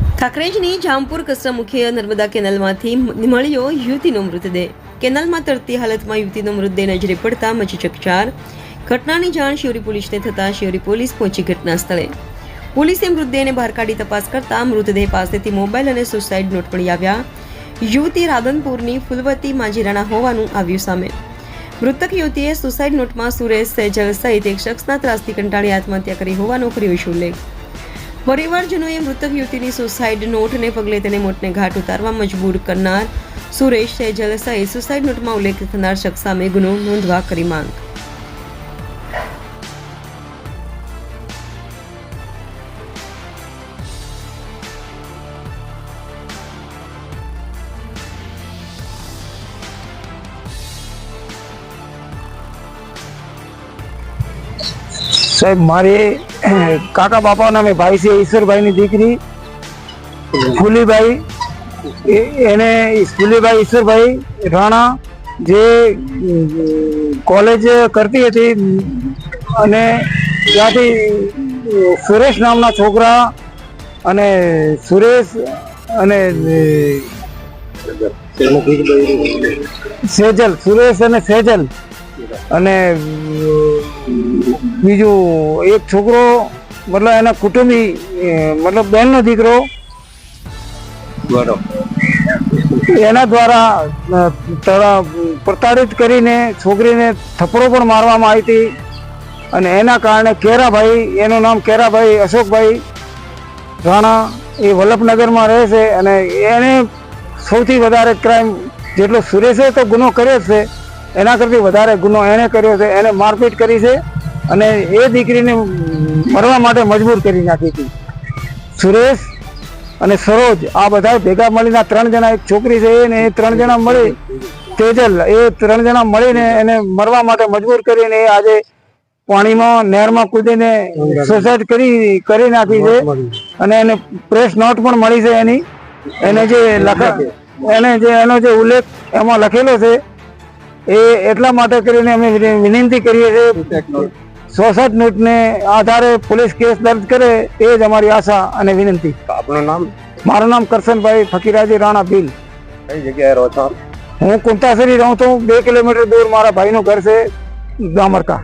કાંકરેજની જામપુર કચરા મુખ્ય નર્મદા કેનાલમાંથી મળ્યો યુવતીનો મૃતદેહ. કેનાલમાં તરતી હાલતમાં યુવતીનો મૃતદેહ નજરે પડતા મચી ચકચાર. ઘટનાની જાણ શિવરી પોલીસને થતાં શિવરી પોલીસ પહોંચી ઘટના સ્થળે. પોલીસે મૃતદેહને બહાર કાઢી તપાસ કરતા મૃતદેહ પાસેથી મોબાઈલ અને સુસાઇડ નોટ મળી આવ્યા યુવતી રાધનપુરની ફુલવતી માજીરાણા હોવાનું આવ્યું સામે. મૃતક યુવતીએ સુસાઇડ નોટમાં સુરેશ સેજલ સહિત એક શખ્સના ત્રાસથી કંટાળી આત્મહત્યા કરી હોવાનો કર્યો છે ઉલ્લેખ. પરિવારજનોએ મૃતક યુવતીની સુસાઇડ નોટને પગલે તેને મોતને ઘાટ ઉતારવા મજબૂર કરનાર સુરેશ સેજલ સહિત સુસાઇડ નોટમાં ઉલ્લેખ થનાર શખ્સ સામે ગુનો નોંધવા કરી માંગ. સાહેબ, મારી કાકા બાપાના મેં ભાઈ છે ઈશ્વરભાઈની દીકરી. ફુલીભાઈ એને ફુલીભાઈ ઈશ્વરભાઈ રાણા જે કોલેજ કરતી હતી અને ત્યાંથી સુરેશ નામના છોકરા અને સુરેશ અને સેજલ સુરેશ અને સેજલ. અને બીજું એક છોકરો, મતલબ એના કુટુંબી મતલબ બહેનનો દીકરો. એના દ્વારા પ્રતાડિત કરીને છોકરીને થપડો પણ મારવામાં આવી હતી. અને એના કારણે કેરાભાઈ, એનું નામ કેરાભાઈ અશોકભાઈ રાણા, એ વલ્લભનગરમાં રહે છે અને એને સૌથી વધારે ક્રાઇમ જેટલો સુરેશે તો ગુનો કર્યો છે. એના કરતી વધારે ગુનો એણે કર્યો છે, એને મારપીટ કરી છે અને એ દીકરીને મરવા માટે મજબૂર કરી નાખી હતી સુરેશ અને સરોજ આ બધા ભેગા મળીને ત્રણ જણા, એક છોકરી છે એને એ ત્રણ જણા મળી તેજલ, એ ત્રણ જણા મળીને એને મરવા માટે મજબૂર કરીને એ આજે પાણીમાં, નહેરમાં કૂદીને સુસાઇડ કરી કરી નાખી છે અને એને પ્રેસ નોટ પણ મળી છે એની. એને જે લખા એને જે એનો જે ઉલ્લેખ એમાં લખેલો છે એ એટલા માટે કરીને અમે વિનંતી કરીએ છીએ નોટ નોટને આધારે પોલીસ કેસ દર્જ કરે એ જ અમારી આશા અને વિનંતી. આપનું નામ? મારું નામ કરશનભાઈ ફકીરાજી રાણા ભીલ. કઈ જગ્યાએ રહો છો? હું કુંતાસરી રહું છું. બે કિલોમીટર દૂર મારા ભાઈનું ઘર છે ડામરકા.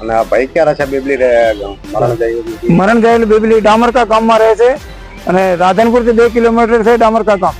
અને આ ભાઈ ક્યારે છે? બેબલી રે મરણ જાયેલ મરણ ગયેલ બેબલી ડામરકા ગામમાં રહે છે અને રાધનપુરથી બે કિલોમીટર છે ડામરકા ગામ.